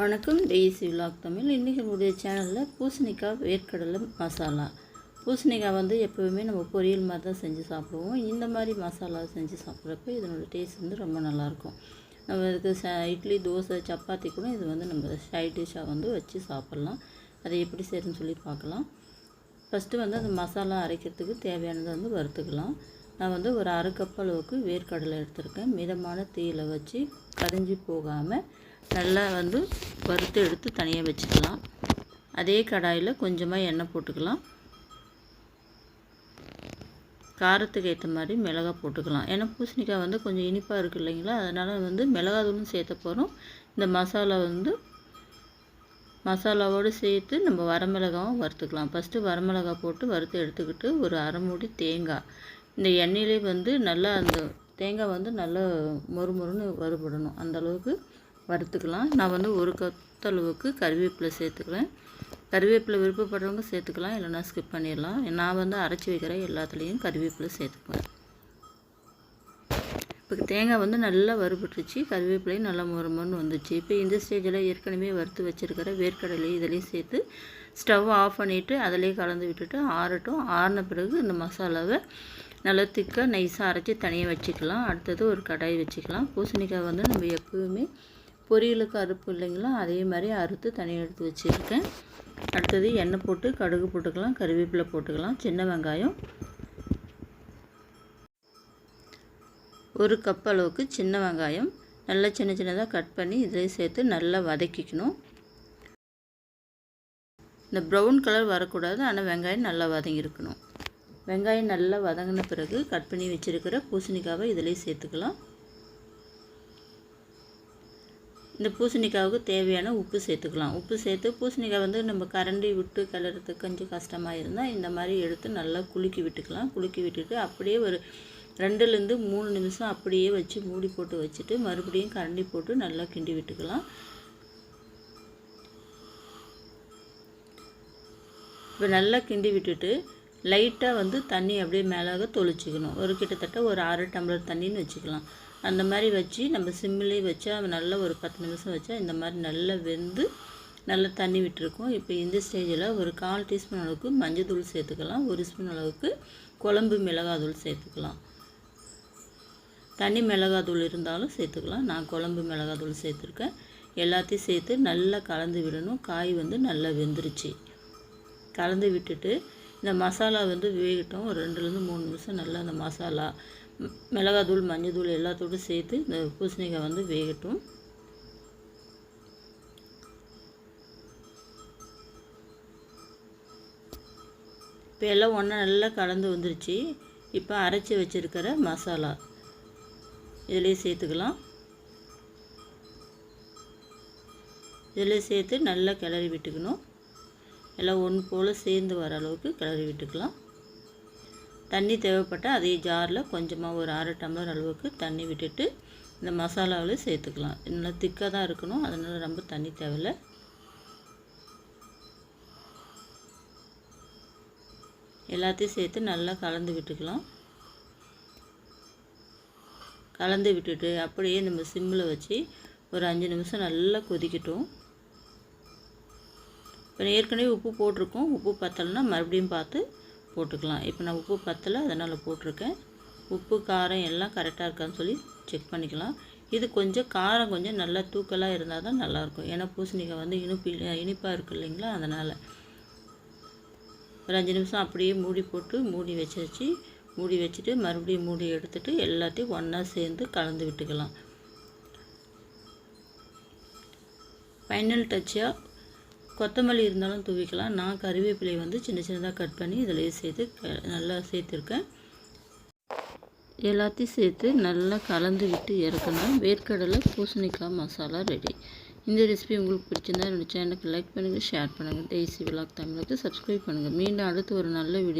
வணக்கம். Daisy vlog Tamil. இன்றைக்கி நம்மளுடைய சேனலில் பூசணிக்காய் வேர்க்கடலை மசாலா. பூசணிக்காய் வந்து எப்போவுமே நம்ம பொரியல் மாதிரி தான் செஞ்சு சாப்பிடுவோம். இந்த மாதிரி மசாலா செஞ்சு சாப்பிட்றப்ப இதனோட டேஸ்ட் வந்து ரொம்ப நல்லாயிருக்கும். நம்ம இதுக்கு ச இட்லி தோசை சப்பாத்தி கூட இது வந்து நம்ம சைட் டிஷ்ஷாக வந்து வச்சு சாப்பிட்லாம். அதை எப்படி செய்யணும்னு சொல்லி பார்க்கலாம். ஃபஸ்ட்டு வந்து அந்த மசாலா அரைக்கிறதுக்கு தேவையானதை வந்து வறுத்துக்கலாம். நான் வந்து ஒரு அரை கப் அளவுக்கு வேர்க்கடலை எடுத்திருக்கேன். மிதமான தீயில் வச்சு கரிஞ்சு போகாமல் நல்லா வந்து வறுத்து எடுத்து தனியாக வச்சுக்கலாம். அதே கடாயில் கொஞ்சமாக எண்ணெய் போட்டுக்கலாம். காரத்துக்கு ஏற்ற மாதிரி மிளகா போட்டுக்கலாம். ஏன்னா பூசணிக்காய் வந்து கொஞ்சம் இனிப்பாக இருக்குது இல்லைங்களா? அதனால் வந்து மிளகாத்தூளும் சேர்த்த போகிறோம் இந்த மசாலா வந்து மசாலாவோடு சேர்த்து நம்ம வரமிளகாவும் வறுத்துக்கலாம். ஃபஸ்ட்டு வரமிளகா போட்டு வறுத்து எடுத்துக்கிட்டு ஒரு அரை மூடி தேங்காய். இந்த எண்ணெயிலே வந்து நல்லா அந்த தேங்காய் வந்து நல்லா மொறு மொறுன்னு வறுபடணும் அந்தளவுக்கு வறுத்துக்கலாம். நான் வந்து ஒரு கத்தளவுக்கு கருவேப்பிலை சேர்த்துக்கிறேன் கருவேப்பிலை விருப்பப்படுறவங்க சேர்த்துக்கலாம் இல்லைனா ஸ்கிப் பண்ணிடலாம். நான் வந்து அரைச்சி வைக்கிற எல்லாத்துலேயும் கருவேப்பிலை சேர்த்துக்குவேன். இப்போ தேங்காய் வந்து நல்லா வறுபட்டுருச்சு. கருவேப்பிலையும் நல்லா மொறுமொன்னு வந்துச்சு. இப்போ இந்த ஸ்டேஜில் ஏற்கனவே வறுத்து வச்சுருக்கிற வேர்க்கடலை இதிலையும் சேர்த்து ஸ்டவ் ஆஃப் பண்ணிவிட்டு அதிலே கலந்து விட்டுட்டு ஆறட்டும். ஆறின பிறகு இந்த மசாலாவை நல்லா திக்காக நைஸாக அரைச்சி தனியாக வச்சுக்கலாம். அடுத்தது ஒரு கடாய் வச்சுக்கலாம். பூசணிக்காய் வந்து நம்ம எப்போவுமே பொரியலுக்கு அறுப்பு இல்லைங்களா அதே மாதிரி அறுத்து தனியாக எடுத்து வச்சுருக்கேன். அடுத்தது எண்ணெய் போட்டு கடுகு போட்டுக்கலாம் கருவேப்பிலை போட்டுக்கலாம் சின்ன வெங்காயம். ஒரு கப் அளவுக்கு சின்ன வெங்காயம் நல்லா சின்ன சின்னதாக கட் பண்ணி இதில் சேர்த்து நல்லா வதக்கிக்கணும். இந்த ப்ரௌன் கலர் வரக்கூடாது ஆனால் வெங்காயம் நல்லா வதங்கியிருக்கணும். வெங்காயம் நல்லா வதங்கின பிறகு கட் பண்ணி வச்சுருக்கிற பூசணிக்காவை இதிலே சேர்த்துக்கலாம். இந்த பூசணிக்காவுக்கு தேவையான உப்பு சேர்த்துக்கலாம். உப்பு சேர்த்து பூசணிக்காய் வந்து நம்ம கரண்டி விட்டு கிளறதுக்கு கொஞ்சம் கஷ்டமாக இருந்தால் இந்த மாதிரி எடுத்து நல்லா குலுக்கி விட்டுக்கலாம். குலுக்கி விட்டுட்டு அப்படியே ஒரு ரெண்டுலேருந்து மூணு நிமிஷம் அப்படியே வச்சு மூடி போட்டு வச்சுட்டு மறுபடியும் கரண்டி போட்டு நல்லா கிண்டி விட்டுக்கலாம். இப்போ நல்லா கிண்டி விட்டுட்டு லைட்டாக வந்து தண்ணி அப்படியே மேலாக தொளிச்சிக்கணும். ஒரு கிட்டத்தட்ட ஒரு அரை டம்ளர் தண்ணின்னு வச்சுக்கலாம். அந்த மாதிரி வச்சு நம்ம சிம்மிலே வச்சா நல்ல ஒரு பத்து நிமிஷம் வச்சா இந்த மாதிரி நல்லா வெந்து நல்லா தண்ணி விட்டுருக்கோம். இப்போ இந்த ஸ்டேஜில் ஒரு கால் டீஸ்பூன் அளவுக்கு மஞ்சள் தூள் சேர்த்துக்கலாம். ஒரு ஸ்பூன் அளவுக்கு குழம்பு மிளகாத்தூள் சேர்த்துக்கலாம். தனி மிளகாத்தூள் இருந்தாலும் சேர்த்துக்கலாம். நான் குழம்பு மிளகாத்தூள் சேர்த்துருக்கேன். எல்லாத்தையும் சேர்த்து நல்லா கலந்து விடணும். காய் வந்து நல்லா வெந்துருச்சு. கலந்து விட்டுட்டு இந்த மசாலா வந்து வேகட்டும். ஒரு ரெண்டுலேருந்து மூணு நிமிஷம் நல்லா அந்த மசாலா மிளகாத்தூள் மஞ்சத்தூள் எல்லாத்தோடும் சேர்த்து இந்த பூசணிக்காய் வந்து வேகட்டும். இப்போ எல்லாம் ஒன்றா நல்லா கலந்து வந்துருச்சு. இப்போ அரைச்சி வச்சுருக்கிற மசாலா. இதிலே சேர்த்துக்கலாம். இதில் சேர்த்து நல்லா கிளறி விட்டுக்கணும். எல்லாம் ஒன்று போல் சேர்ந்து வர அளவுக்கு கிளறி விட்டுக்கலாம். தண்ணி தேவைப்பட்டால் அதே ஜாரில் கொஞ்சமாக ஒரு அரை டம்ளர் அளவுக்கு தண்ணி விட்டுட்டு இந்த மசாலாவில் சேர்த்துக்கலாம். நல்லா திக்காக தான் இருக்கணும். அதனால் ரொம்ப தண்ணி தேவையில்லை. எல்லாத்தையும் சேர்த்து நல்லா கலந்து விட்டுக்கலாம். கலந்து விட்டுட்டு அப்படியே நம்ம சிம்மில் வச்சு ஒரு அஞ்சு நிமிஷம் நல்லா கொதிக்கட்டும். இப்போ ஏற்கனவே உப்பு போட்டிருக்கோம். உப்பு பத்தலைன்னா மறுபடியும் பார்த்து போட்டுக்கலாம். இப்போ நான் உப்பு பத்தலை அதனால் போட்டிருக்கேன். உப்பு காரம் எல்லாம் கரெக்டாக இருக்கான்னு சொல்லி செக் பண்ணிக்கலாம். இது கொஞ்சம் காரம் கொஞ்சம் நல்லா தூக்கலாக இருந்தால் தான் நல்லாயிருக்கும். ஏன்னா பூசணிக்காய் வந்து இனிப்பு இனிப்பாக இருக்குது இல்லைங்களா? அதனால். ஒரு அஞ்சு நிமிஷம் அப்படியே மூடி போட்டு மூடி வச்சு மூடி வச்சுட்டு மறுபடியும் மூடி எடுத்துட்டு எல்லாத்தையும் ஒன்றா சேர்ந்து கலந்து விட்டுக்கலாம். ஃபைனல் டச்சாக கொத்தமல்லி இருந்தாலும் தூவிக்கலாம். நான் கறிவேப்பிலை வந்து சின்ன சின்னதாக கட் பண்ணி இதில் சேர்த்து நல்லா சேர்த்துருக்கேன். எல்லாத்தையும் சேர்த்து நல்லா கலந்து விட்டு இறக்கணும். வேர்க்கடலை பூசணிக்காய் மசாலா ரெடி இந்த ரெசிபி உங்களுக்கு பிடிச்சிருந்தா என்னோடய சேனலுக்கு லைக் பண்ணுங்கள் ஷேர் பண்ணுங்கள் டெய்ஸி விலாக் தமிழுக்கு சப்ஸ்கிரைப் பண்ணுங்கள் மீண்டும் அடுத்து ஒரு நல்ல வீடியோ